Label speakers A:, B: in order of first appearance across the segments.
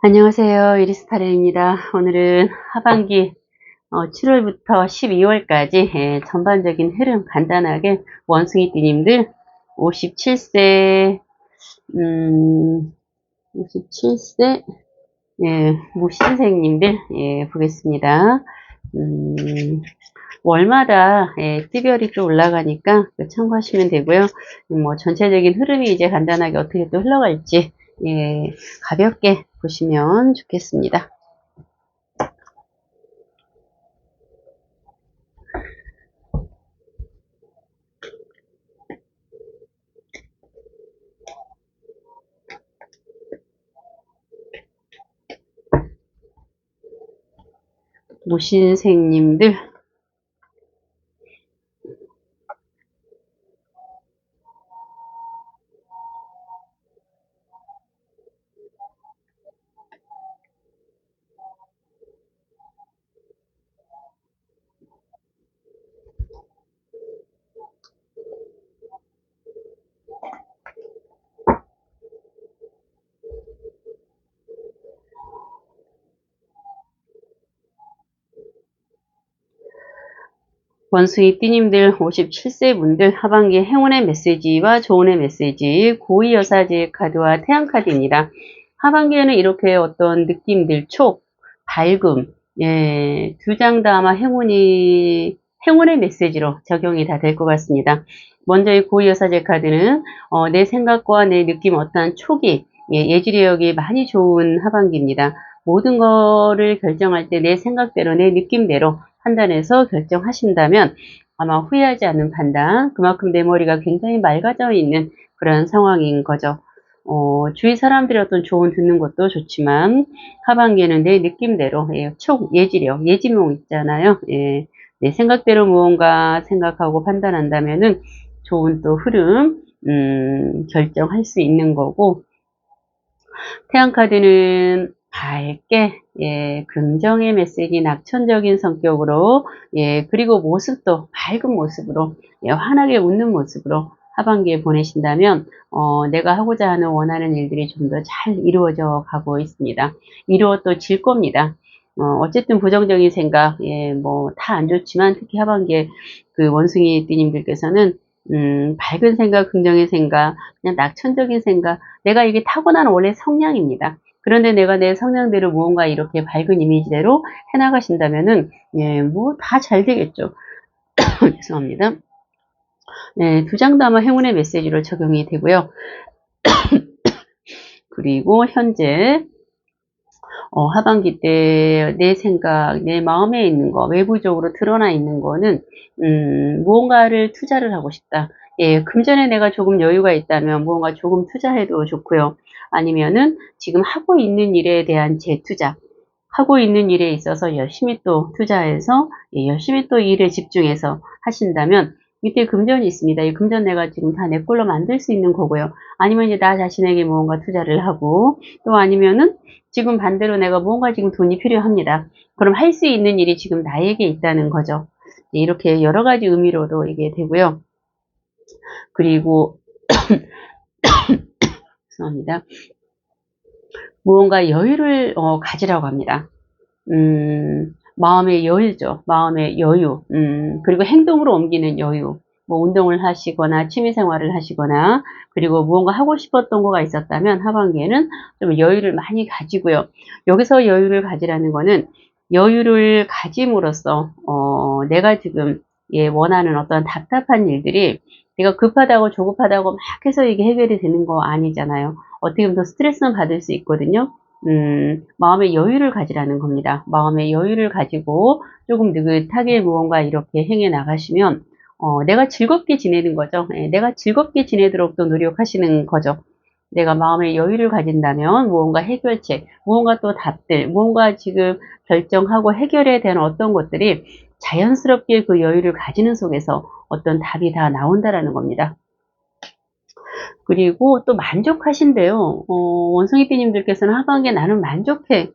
A: 안녕하세요. 이리스타르입니다. 오늘은 하반기 어, 7월부터 12월까지 예, 전반적인 흐름 간단하게 원숭이띠님들 57세 음, 57세 예, 무신생님들 예, 보겠습니다. 음, 월마다 예, 띠별이 또 올라가니까 그 참고하시면 되고요. 뭐 전체적인 흐름이 이제 간단하게 어떻게 또 흘러갈지 예, 가볍게 보시면 좋겠습니다. 무신생님들 원숭이 띠님들 57세 분들 하반기 행운의 메시지와 조언의 메시지 고위 여사제 카드와 태양 카드입니다. 하반기에는 이렇게 어떤 느낌들 촉, 밝음, 예, 두 장 다 아마 행운이 행운의 메시지로 적용이 다 될 것 같습니다. 먼저 이 고위 여사제 카드는 어, 내 생각과 내 느낌 어떠한 촉이 예, 예지력이 많이 좋은 하반기입니다. 모든 거를 결정할 때 내 생각대로 내 느낌대로 판단해서 결정하신다면 아마 후회하지 않는 판단, 그만큼 내 머리가 굉장히 맑아져 있는 그런 상황인 거죠. 어, 주위 사람들의 어떤 조언 듣는 것도 좋지만 하반기에는 내 느낌대로 예, 촉, 예지력, 예지몽 있잖아요. 예, 내 생각대로 무언가 생각하고 판단한다면은 좋은 또 흐름 음, 결정할 수 있는 거고 태양 카드는 밝게 예, 긍정의 메시지, 낙천적인 성격으로 예, 그리고 모습도 밝은 모습으로 예, 환하게 웃는 모습으로 하반기에 보내신다면 어, 내가 하고자 하는 원하는 일들이 좀 더 잘 이루어져 가고 있습니다. 이루어질 겁니다. 어, 어쨌든 부정적인 생각, 예, 뭐, 다 안 좋지만, 특히 하반기에 그 원숭이 띠님들께서는, 음, 밝은 생각, 긍정의 생각, 그냥 낙천적인 생각, 내가 이게 타고난 원래 성향입니다. 그런데 내가 내 성향대로 무언가 이렇게 밝은 이미지대로 해나가신다면은, 예, 뭐, 다 잘 되겠죠. 죄송합니다. 네, 두 장도 아마 행운의 메시지로 적용이 되고요. 그리고 현재, 어, 하반기 때 내 생각, 내 마음에 있는 거, 외부적으로 드러나 있는 거는, 음, 무언가를 투자를 하고 싶다. 예, 금전에 내가 조금 여유가 있다면 무언가 조금 투자해도 좋고요. 아니면은 지금 하고 있는 일에 대한 재투자, 하고 있는 일에 있어서 열심히 또 투자해서 예, 열심히 또 일에 집중해서 하신다면 이때 금전이 있습니다. 이 금전 내가 지금 다 내 걸로 만들 수 있는 거고요. 아니면 이제 나 자신에게 무언가 투자를 하고 또 아니면은 지금 반대로 내가 무언가 지금 돈이 필요합니다. 그럼 할 수 있는 일이 지금 나에게 있다는 거죠. 이렇게 여러 가지 의미로도 이게 되고요. 그리고 죄송합니다. 무언가 여유를 어, 가지라고 합니다. 음, 마음의 여유죠. 마음의 여유. 음, 그리고 행동으로 옮기는 여유. 뭐 운동을 하시거나 취미 생활을 하시거나 그리고 무언가 하고 싶었던 거가 있었다면 하반기에는 좀 여유를 많이 가지고요. 여기서 여유를 가지라는 거는 여유를 가짐으로써 어, 내가 지금 예, 원하는 어떤 답답한 일들이 내가 급하다고 조급하다고 막 해서 이게 해결이 되는 거 아니잖아요. 어떻게 보면 더 스트레스는 받을 수 있거든요. 음, 마음의 여유를 가지라는 겁니다. 마음의 여유를 가지고 조금 느긋하게 무언가 이렇게 행해 나가시면 어, 내가 즐겁게 지내는 거죠. 예, 내가 즐겁게 지내도록 또 노력하시는 거죠. 내가 마음의 여유를 가진다면 무언가 해결책, 무언가 또 답들, 무언가 지금 결정하고 해결해야 되는 어떤 것들이 자연스럽게 그 여유를 가지는 속에서 어떤 답이 다 나온다라는 겁니다. 그리고 또 만족하신대요. 어, 원숭이띠님들께서는 하반기에 나는 만족해.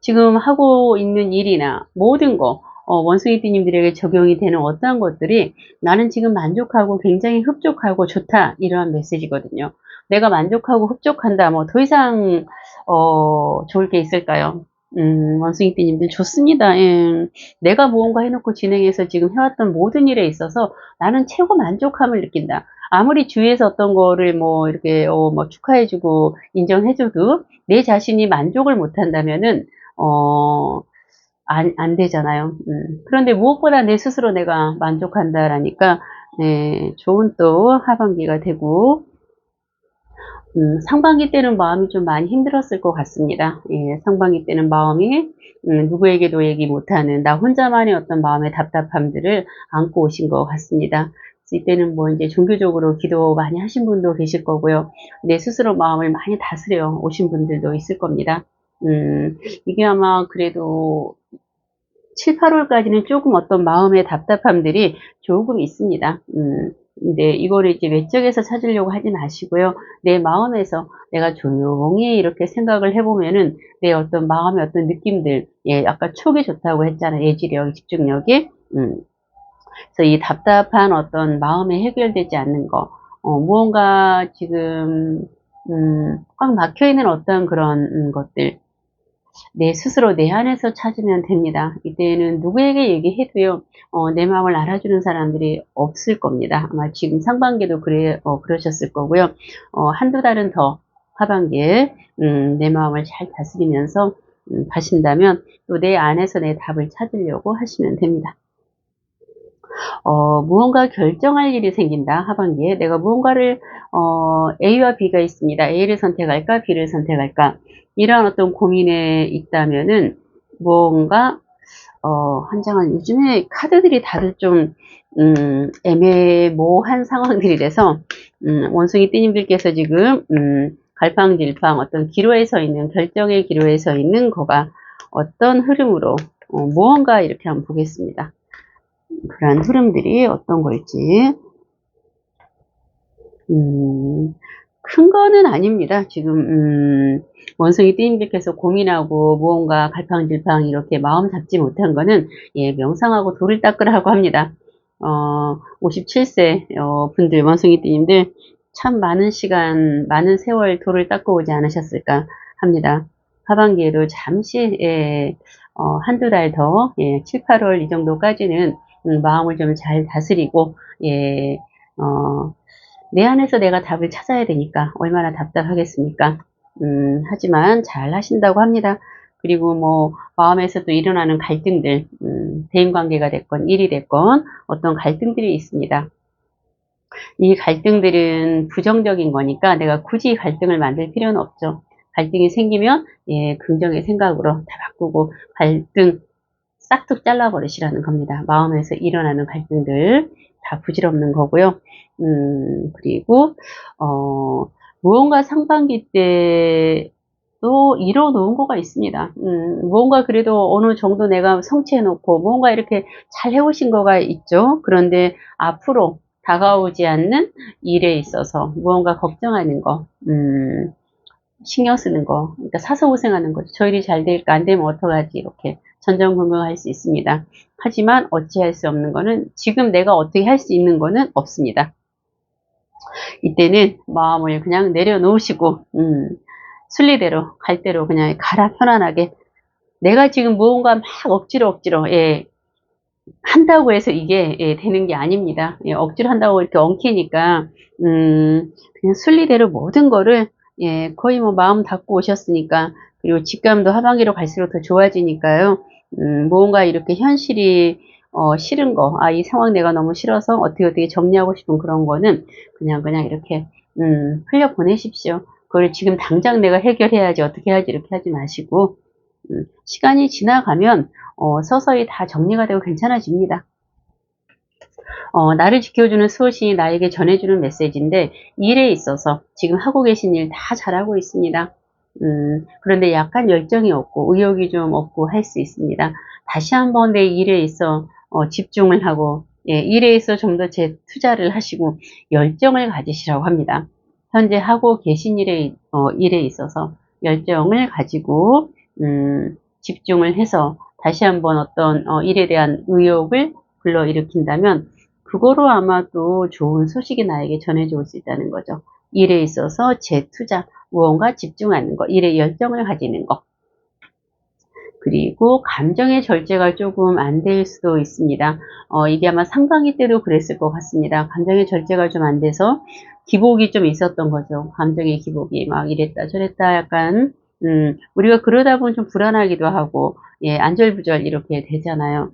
A: 지금 하고 있는 일이나 모든 거, 어, 원숭이 띠님들에게 적용이 되는 어떠한 것들이 나는 지금 만족하고 굉장히 흡족하고 좋다. 이러한 메시지거든요. 내가 만족하고 흡족한다. 뭐 더 이상 어, 좋을 게 있을까요? 음, 원숭이띠님들 좋습니다. 예. 내가 무언가 해놓고 진행해서 지금 해왔던 모든 일에 있어서 나는 최고 만족함을 느낀다. 아무리 주위에서 어떤 거를 뭐 이렇게 어, 뭐 축하해주고 인정해줘도 내 자신이 만족을 못한다면은 어, 안, 안 되잖아요. 음. 그런데 무엇보다 내 스스로 내가 만족한다라니까 네, 좋은 또 하반기가 되고 음, 상반기 때는 마음이 좀 많이 힘들었을 것 같습니다. 예, 상반기 때는 마음이 음, 누구에게도 얘기 못하는 나 혼자만의 어떤 마음의 답답함들을 안고 오신 것 같습니다. 이때는 뭐 이제 종교적으로 기도 많이 하신 분도 계실 거고요. 내 스스로 마음을 많이 다스려 오신 분들도 있을 겁니다. 음, 이게 아마 그래도 7, 8월까지는 조금 어떤 마음의 답답함들이 조금 있습니다. 음, 근데 이거를 이제 외적에서 찾으려고 하지 마시고요. 내 마음에서 내가 조용히 이렇게 생각을 해보면은 내 어떤 마음의 어떤 느낌들, 예, 아까 촉이 좋다고 했잖아요. 예지력, 집중력이. 음. 그래서 이 답답한 어떤 마음에 해결되지 않는 거, 어, 무언가 지금, 음, 꽉 막혀있는 어떤 그런 음, 것들, 내 스스로 내 안에서 찾으면 됩니다. 이때는 누구에게 얘기해도요, 어, 내 마음을 알아주는 사람들이 없을 겁니다. 아마 지금 상반기도 그래, 어, 그러셨을 거고요. 어, 한두 달은 더 하반기에, 음, 내 마음을 잘 다스리면서, 음, 가신다면 또 내 안에서 내 답을 찾으려고 하시면 됩니다. 어, 무언가 결정할 일이 생긴다. 하반기에 내가 무언가를 어, A와 B가 있습니다. A를 선택할까 B를 선택할까 이러한 어떤 고민에 있다면은 뭔가 어, 한 장은 요즘에 카드들이 다들 좀 음, 애매모호한 상황들이 돼서 음, 원숭이 띠님들께서 지금 음, 갈팡질팡 어떤 기로에 서 있는 결정의 기로에 서 있는 거가 어떤 흐름으로 어, 무언가 이렇게 한번 보겠습니다. 그러한 흐름들이 어떤 걸지 음, 큰 거는 아닙니다. 지금 음, 원숭이 띠님들께서 고민하고 무언가 갈팡질팡 이렇게 마음 잡지 못한 거는 예, 명상하고 돌을 닦으라고 합니다. 어, 57세 어, 분들 원숭이 띠님들 참 많은 시간 많은 세월 돌을 닦고 오지 않으셨을까 합니다. 하반기에도 잠시 예, 어, 한두 달 더, 예, 7, 8월 이 정도까지는 음, 마음을 좀 잘 다스리고, 예, 어, 내 안에서 내가 답을 찾아야 되니까 얼마나 답답하겠습니까? 음, 하지만 잘 하신다고 합니다. 그리고 뭐 마음에서도 일어나는 갈등들, 음, 대인관계가 됐건 일이 됐건 어떤 갈등들이 있습니다. 이 갈등들은 부정적인 거니까 내가 굳이 갈등을 만들 필요는 없죠. 갈등이 생기면 예, 긍정의 생각으로 다 바꾸고 갈등 싹둑 잘라버리시라는 겁니다. 마음에서 일어나는 갈등들 다 부질없는 거고요. 음, 그리고 어, 무언가 상반기 때도 이뤄놓은 거가 있습니다. 음, 무언가 그래도 어느 정도 내가 성취해놓고 무언가 이렇게 잘 해오신 거가 있죠. 그런데 앞으로 다가오지 않는 일에 있어서 무언가 걱정하는 거, 음, 신경 쓰는 거, 그러니까 사서 고생하는 거죠. 저 일이 잘 될까 안 되면 어떡하지 이렇게 전전긍긍할 수 있습니다. 하지만 어찌할 수 없는 거는 지금 내가 어떻게 할 수 있는 거는 없습니다. 이때는 마음을 그냥 내려놓으시고 음, 순리대로 갈 대로 그냥 가라 편안하게 내가 지금 무언가 막 억지로 억지로 예, 한다고 해서 이게 예, 되는 게 아닙니다. 예, 억지로 한다고 이렇게 엉키니까 음, 그냥 순리대로 모든 거를 예, 거의 뭐 마음 닫고 오셨으니까 그리고 직감도 하반기로 갈수록 더 좋아지니까요. 음, 뭔가 이렇게 현실이 어, 싫은 거, 아, 이 상황 내가 너무 싫어서 어떻게 어떻게 정리하고 싶은 그런 거는 그냥 그냥 이렇게 음, 흘려 보내십시오. 그걸 지금 당장 내가 해결해야지 어떻게 해야지 이렇게 하지 마시고 음, 시간이 지나가면 어, 서서히 다 정리가 되고 괜찮아집니다. 어, 나를 지켜주는 수호신이 나에게 전해주는 메시지인데 일에 있어서 지금 하고 계신 일 다 잘하고 있습니다. 음, 그런데 약간 열정이 없고 의욕이 좀 없고 할 수 있습니다. 다시 한번 내 일에 있어 어, 집중을 하고 예, 일에 있어 좀 더 재 투자를 하시고 열정을 가지시라고 합니다. 현재 하고 계신 일에, 어, 일에 있어서 열정을 가지고 음, 집중을 해서 다시 한번 어떤 어, 일에 대한 의욕을 불러일으킨다면 그거로 아마 도 좋은 소식이 나에게 전해져 올 수 있다는 거죠. 일에 있어서 재투자, 무언가 집중하는 거, 일에 열정을 가지는 거. 그리고 감정의 절제가 조금 안 될 수도 있습니다. 어, 이게 아마 상반기 때도 그랬을 것 같습니다. 감정의 절제가 좀 안 돼서 기복이 좀 있었던 거죠. 감정의 기복이 막 이랬다 저랬다 약간 음, 우리가 그러다 보면 좀 불안하기도 하고 예, 안절부절 이렇게 되잖아요.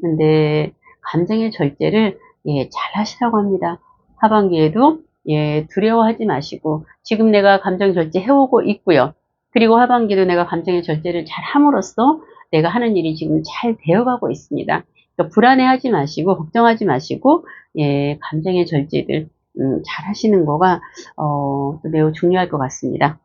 A: 근데 감정의 절제를 예, 잘 하시라고 합니다. 하반기에도 예, 두려워하지 마시고 지금 내가 감정 절제 해오고 있고요. 그리고 하반기도 내가 감정의 절제를 잘 함으로써 내가 하는 일이 지금 잘 되어가고 있습니다. 그러니까 불안해하지 마시고 걱정하지 마시고 예, 감정의 절제들 음, 잘 하시는 거가 어, 매우 중요할 것 같습니다.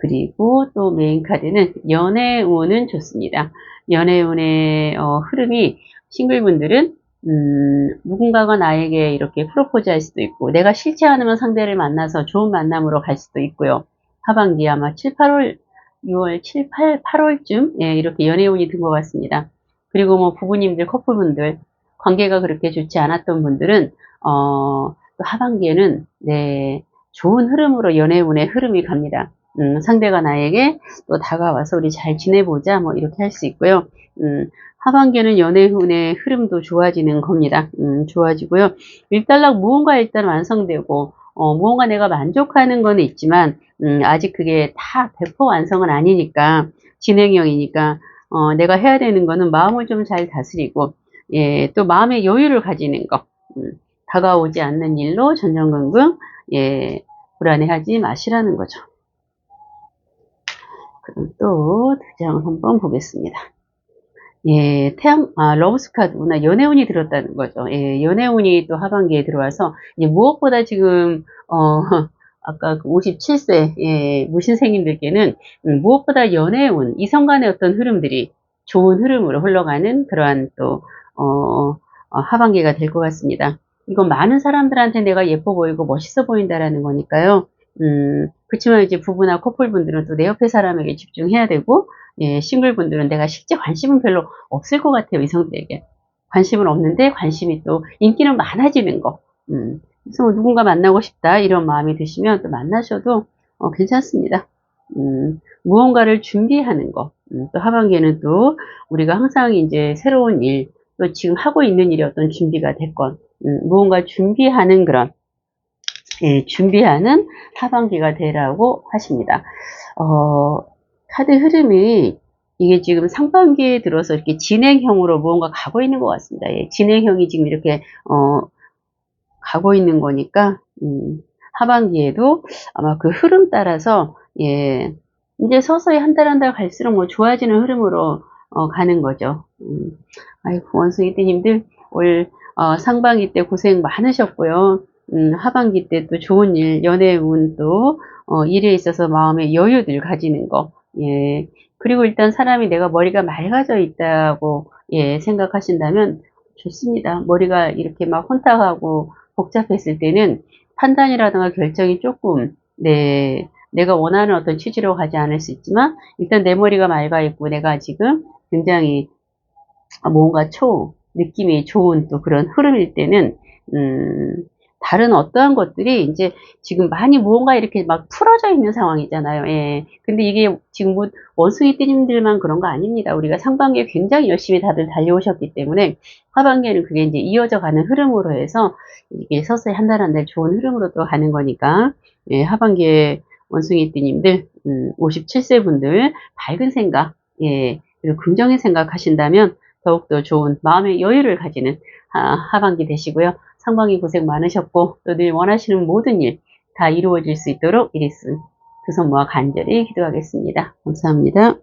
A: 그리고 또 메인 카드는 연애 운은 좋습니다. 연애 운의 어, 흐름이 싱글분들은 음, 누군가가 나에게 이렇게 프로포즈 할 수도 있고 내가 싫지 않으면 상대를 만나서 좋은 만남으로 갈 수도 있고요. 하반기 아마 7, 8월, 6월, 7, 8, 8월쯤 예, 이렇게 연애운이 든 것 같습니다. 그리고 뭐 부부님들, 커플분들 관계가 그렇게 좋지 않았던 분들은 어, 또 하반기에는 네, 좋은 흐름으로 연애운의 흐름이 갑니다. 음, 상대가 나에게 또 다가와서 우리 잘 지내보자 뭐 이렇게 할 수 있고요. 음, 하반기에는 연애운의 흐름도 좋아지는 겁니다. 음, 좋아지고요. 일단락 무언가 일단 완성되고 어, 무언가 내가 만족하는 건 있지만 음, 아직 그게 다 100% 완성은 아니니까 진행형이니까 어, 내가 해야 되는 거는 마음을 좀 잘 다스리고 예, 또 마음의 여유를 가지는 것 음, 다가오지 않는 일로 전전긍긍 예, 불안해하지 마시라는 거죠. 그럼 또 두 장 한번 보겠습니다. 예, 태양, 아, 러브스 카드구나. 연애운이 들었다는 거죠. 예, 연애운이 또 하반기에 들어와서, 예, 무엇보다 지금, 어, 아까 그 57세, 예, 무신생님들께는, 음, 무엇보다 연애운, 이성 간의 어떤 흐름들이 좋은 흐름으로 흘러가는 그러한 또, 어, 어 하반기가 될 것 같습니다. 이건 많은 사람들한테 내가 예뻐 보이고 멋있어 보인다라는 거니까요. 음, 그렇지만 이제 부부나 커플분들은 또 내 옆에 사람에게 집중해야 되고, 예, 싱글분들은 내가 실제 관심은 별로 없을 것 같아요, 이성들에게. 관심은 없는데 관심이 또 인기는 많아지는 거. 음, 그래서 뭐 누군가 만나고 싶다 이런 마음이 드시면 또 만나셔도 어, 괜찮습니다. 음, 무언가를 준비하는 거. 음, 또 하반기에는 또 우리가 항상 이제 새로운 일, 또 지금 하고 있는 일이 어떤 준비가 됐건, 음, 무언가 준비하는 그런 예, 준비하는 하반기가 되라고 하십니다. 어, 카드 흐름이 이게 지금 상반기에 들어서 이렇게 진행형으로 무언가 가고 있는 것 같습니다. 예, 진행형이 지금 이렇게 어, 가고 있는 거니까 음, 하반기에도 아마 그 흐름 따라서 예, 이제 서서히 한 달 한 달 갈수록 뭐 좋아지는 흐름으로 어, 가는 거죠. 음, 아이고 원숭이 띠님들 올 어, 상반기 때 고생 많으셨고요. 음, 하반기 때 또 좋은 일, 연애운 또, 어, 일에 있어서 마음의 여유들 가지는 거, 예. 그리고 일단 사람이 내가 머리가 맑아져 있다고, 예, 생각하신다면 좋습니다. 머리가 이렇게 막 혼탁하고 복잡했을 때는 판단이라든가 결정이 조금, 네, 내가 원하는 어떤 취지로 가지 않을 수 있지만, 일단 내 머리가 맑아 있고, 내가 지금 굉장히 뭔가 초, 느낌이 좋은 또 그런 흐름일 때는, 음, 다른 어떠한 것들이 이제 지금 많이 무언가 이렇게 막 풀어져 있는 상황이잖아요. 예. 근데 이게 지금 뭐 원숭이 띠님들만 그런 거 아닙니다. 우리가 상반기에 굉장히 열심히 다들 달려오셨기 때문에 하반기에는 그게 이제 이어져 가는 흐름으로 해서 이게 서서히 한 달 한달 좋은 흐름으로 또 가는 거니까 예, 하반기에 원숭이 띠님들 음, 57세 분들 밝은 생각 예, 그리고 긍정의 생각 하신다면 더욱더 좋은 마음의 여유를 가지는 하, 반기 되시고요. 상반기 고생 많으셨고 또 늘 원하시는 모든 일 다 이루어질 수 있도록 이리스 두 손 모아 간절히 기도하겠습니다. 감사합니다.